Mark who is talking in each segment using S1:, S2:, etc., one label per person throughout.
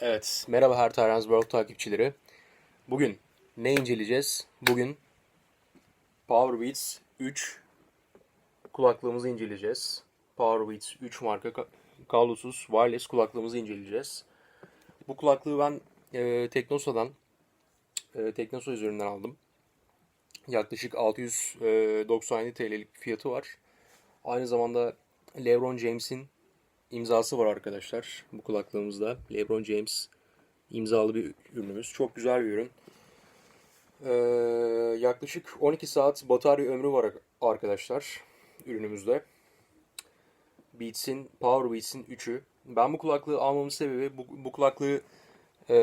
S1: Evet, merhaba Her World takipçileri. Bugün ne inceleyeceğiz? Bugün Powerbeats 3 kulaklığımızı inceleyeceğiz. Powerbeats 3 marka ka- kablosuz wireless kulaklığımızı inceleyeceğiz. Bu kulaklığı ben e, Teknosa'dan, e, Teknosa üzerinden aldım. Yaklaşık 697 TL'lik fiyatı var. Aynı zamanda LeBron James'in imzası var arkadaşlar bu kulaklığımızda. LeBron James imzalı bir ürünümüz. Çok güzel bir ürün. Ee, yaklaşık 12 saat batarya ömrü var arkadaşlar ürünümüzde. Beats'in, Power Beats'in 3'ü. Ben bu kulaklığı almamın sebebi bu, bu kulaklığı e,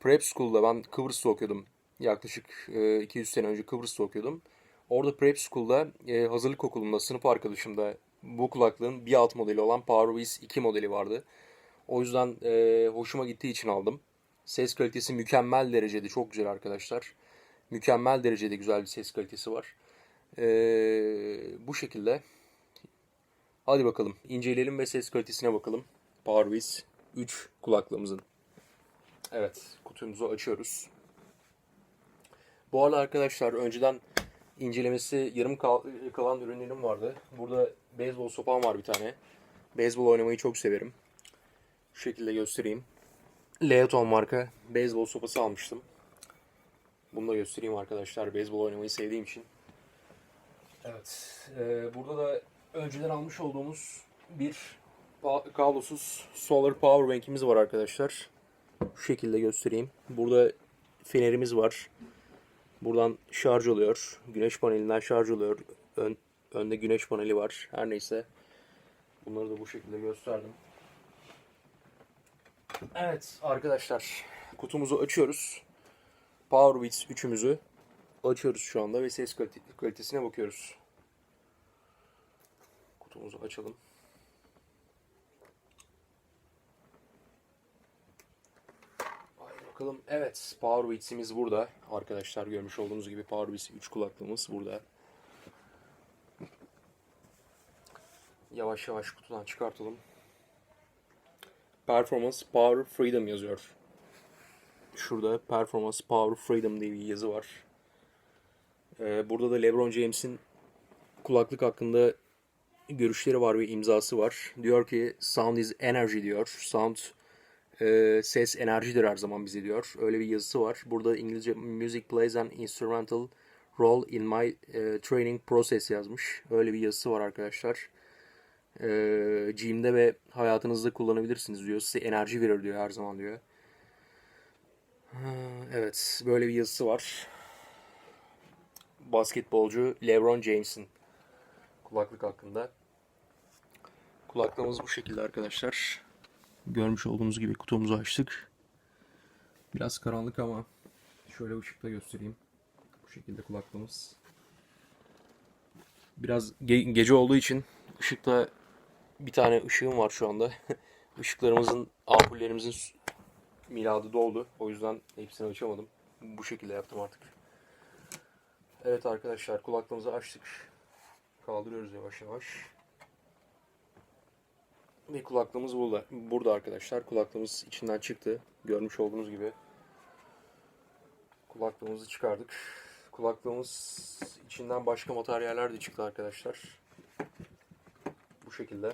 S1: Prep School'da ben Kıbrıs'ta okuyordum. Yaklaşık e, 200 sene önce Kıbrıs'ta okuyordum. Orada Prep School'da e, hazırlık okulunda sınıf arkadaşımda bu kulaklığın bir alt modeli olan PowerBeats 2 modeli vardı. O yüzden e, hoşuma gittiği için aldım. Ses kalitesi mükemmel derecede çok güzel arkadaşlar. Mükemmel derecede güzel bir ses kalitesi var. E, bu şekilde. Hadi bakalım inceleyelim ve ses kalitesine bakalım. PowerBeats 3 kulaklığımızın. Evet kutumuzu açıyoruz. Bu arada arkadaşlar önceden incelemesi yarım kal- kalan ürünlerim vardı. Burada beyzbol sopam var bir tane. Beyzbol oynamayı çok severim. Şu şekilde göstereyim. Leoton marka beyzbol sopası almıştım. Bunu da göstereyim arkadaşlar. Beyzbol oynamayı sevdiğim için. Evet. e, burada da önceden almış olduğumuz bir kablosuz solar power bank'imiz var arkadaşlar. Şu şekilde göstereyim. Burada fenerimiz var. Buradan şarj oluyor. Güneş panelinden şarj oluyor. Ön, önde güneş paneli var. Her neyse. Bunları da bu şekilde gösterdim. Evet arkadaşlar. Kutumuzu açıyoruz. Powerbeats 3'ümüzü açıyoruz şu anda ve ses kalite- kalitesine bakıyoruz. Kutumuzu açalım. Bakalım. Evet, Powerbeats'imiz burada. Arkadaşlar görmüş olduğunuz gibi Powerbeats 3 kulaklığımız burada. Yavaş yavaş kutudan çıkartalım. Performance Power Freedom yazıyor. Şurada Performance Power Freedom diye bir yazı var. Ee, burada da LeBron James'in kulaklık hakkında görüşleri var ve imzası var. Diyor ki Sound is energy diyor. Sound e, ses enerjidir her zaman bize diyor. Öyle bir yazısı var. Burada İngilizce music plays an instrumental role in my e, training process yazmış. Öyle bir yazısı var arkadaşlar. E, gym'de ve hayatınızda kullanabilirsiniz diyor. Size enerji verir diyor her zaman diyor. Evet, böyle bir yazısı var. Basketbolcu LeBron James'in kulaklık hakkında. Kulaklığımız bu şekilde arkadaşlar. Görmüş olduğunuz gibi kutumuzu açtık. Biraz karanlık ama şöyle ışıkla göstereyim. Bu şekilde kulaklığımız. Biraz ge- gece olduğu için ışıkta bir tane ışığım var şu anda. Işıklarımızın, ampullerimizin miladı doldu. O yüzden hepsini açamadım. Bu şekilde yaptım artık. Evet arkadaşlar kulaklığımızı açtık. Kaldırıyoruz yavaş yavaş. Ve kulaklığımız burada. Burada arkadaşlar. Kulaklığımız içinden çıktı. Görmüş olduğunuz gibi. Kulaklığımızı çıkardık. Kulaklığımız içinden başka materyaller de çıktı arkadaşlar. Bu şekilde.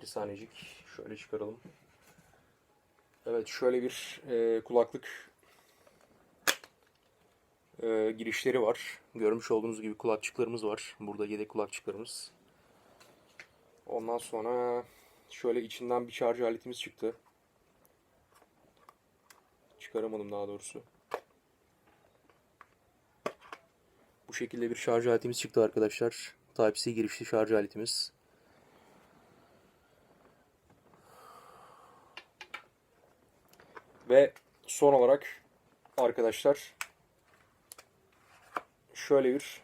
S1: Bir saniyecik. Şöyle çıkaralım. Evet şöyle bir e, kulaklık e, girişleri var. Görmüş olduğunuz gibi kulakçıklarımız var. Burada yedek kulakçıklarımız. Ondan sonra şöyle içinden bir şarj aletimiz çıktı. Çıkaramadım daha doğrusu. Bu şekilde bir şarj aletimiz çıktı arkadaşlar. Type-C girişli şarj aletimiz. Ve son olarak arkadaşlar şöyle bir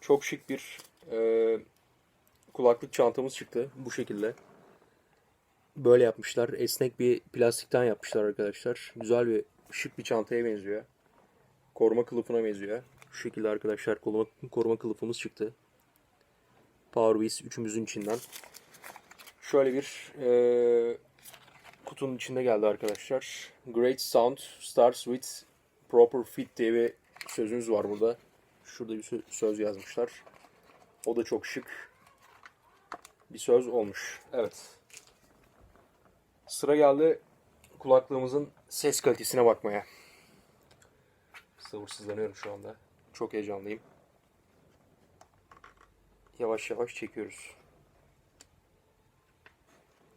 S1: çok şık bir e, kulaklık çantamız çıktı bu şekilde. Böyle yapmışlar. Esnek bir plastikten yapmışlar arkadaşlar. Güzel bir şık bir çantaya benziyor. Koruma kılıfına benziyor. Şu şekilde arkadaşlar koruma, koruma kılıfımız çıktı. Powerbeats üçümüzün içinden. Şöyle bir e, kutunun içinde geldi arkadaşlar. Great sound starts with proper fit diye bir sözümüz var burada. Şurada bir sö- söz yazmışlar. O da çok şık bir söz olmuş. Evet. Sıra geldi kulaklığımızın ses kalitesine bakmaya. Sabırsızlanıyorum şu anda. Çok heyecanlıyım. Yavaş yavaş çekiyoruz.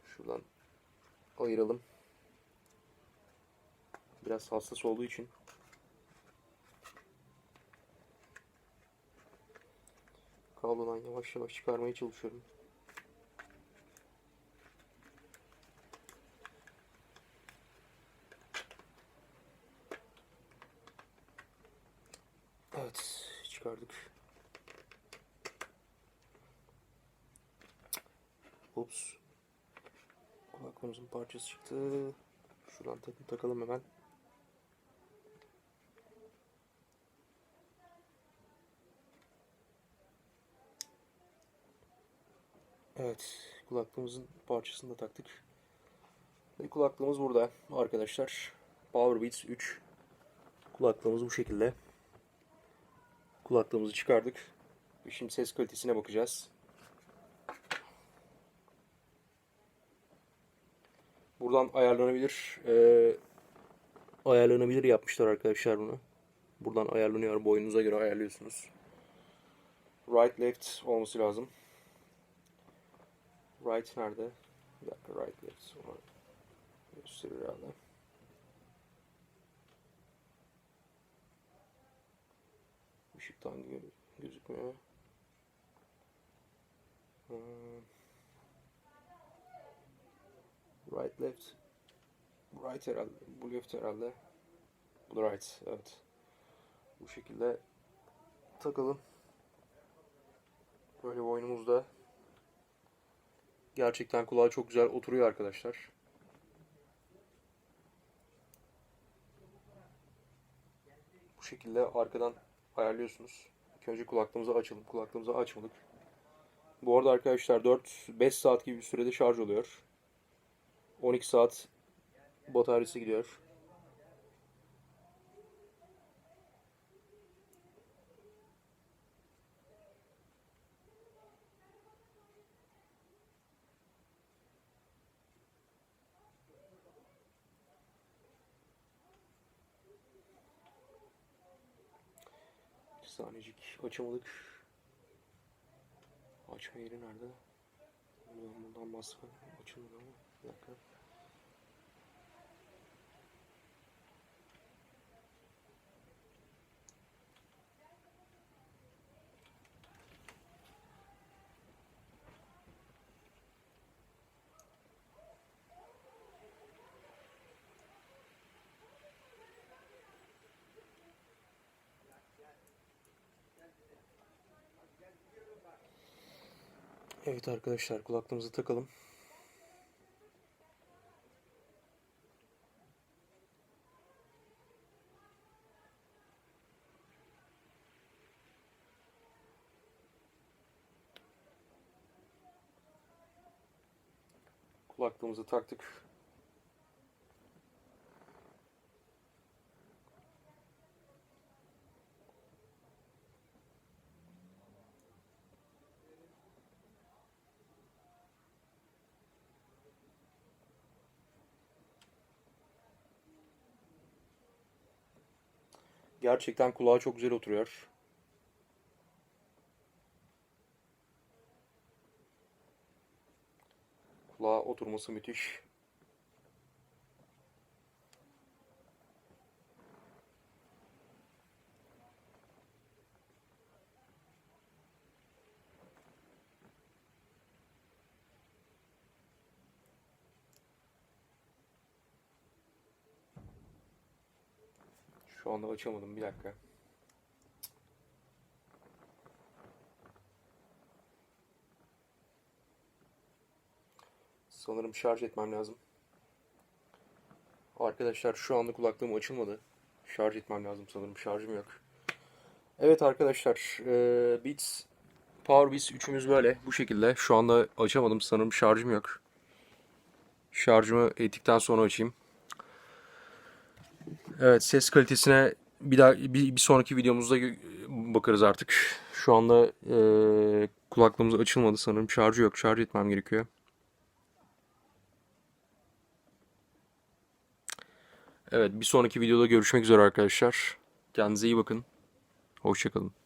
S1: Şuradan ayıralım. Biraz hassas olduğu için. Kablodan yavaş yavaş çıkarmaya çalışıyorum. Evet, çıkardık. Ups. Kulaklığımızın parçası çıktı. Şuradan takım takalım hemen. Evet, kulaklığımızın parçasını da taktık. Ve kulaklığımız burada arkadaşlar. Powerbeats 3. Kulaklığımız bu şekilde. Kulaklığımızı çıkardık. Şimdi ses kalitesine bakacağız. Buradan ayarlanabilir e, ayarlanabilir yapmışlar arkadaşlar bunu. Buradan ayarlanıyor. Boyunuza göre ayarlıyorsunuz. Right left olması lazım. Right nerede? Bir dakika right left. Gösterir herhalde. Işıktan gö- gözükmüyor. Hmm. Right left. Right herhalde. Bu left herhalde. Bu right. Evet. Bu şekilde takalım. Böyle boynumuzda. Gerçekten kulağa çok güzel oturuyor arkadaşlar. Bu şekilde arkadan ayarlıyorsunuz. İlk önce kulaklığımızı açalım. Kulaklığımızı açmadık. Bu arada arkadaşlar 4-5 saat gibi bir sürede şarj oluyor. 12 saat bataryası gidiyor. Saniyecik açamadık. Açma yeri nerede? Buradan, buradan baskı açılmadı ama. Bir dakika. Evet arkadaşlar kulaklığımızı takalım. Kulaklığımızı taktık. Gerçekten kulağa çok güzel oturuyor. Kulağa oturması müthiş. Şu anda açamadım bir dakika. Sanırım şarj etmem lazım. Arkadaşlar şu anda kulaklığım açılmadı. Şarj etmem lazım sanırım. Şarjım yok. Evet arkadaşlar. E, Beats PowerBeats 3'ümüz böyle. Bu şekilde. Şu anda açamadım. Sanırım şarjım yok. Şarjımı ettikten sonra açayım. Evet ses kalitesine bir daha bir, bir sonraki videomuzda bakarız artık. Şu anda eee kulaklığımız açılmadı sanırım. Şarjı yok. Şarj etmem gerekiyor. Evet bir sonraki videoda görüşmek üzere arkadaşlar. Kendinize iyi bakın. Hoşçakalın.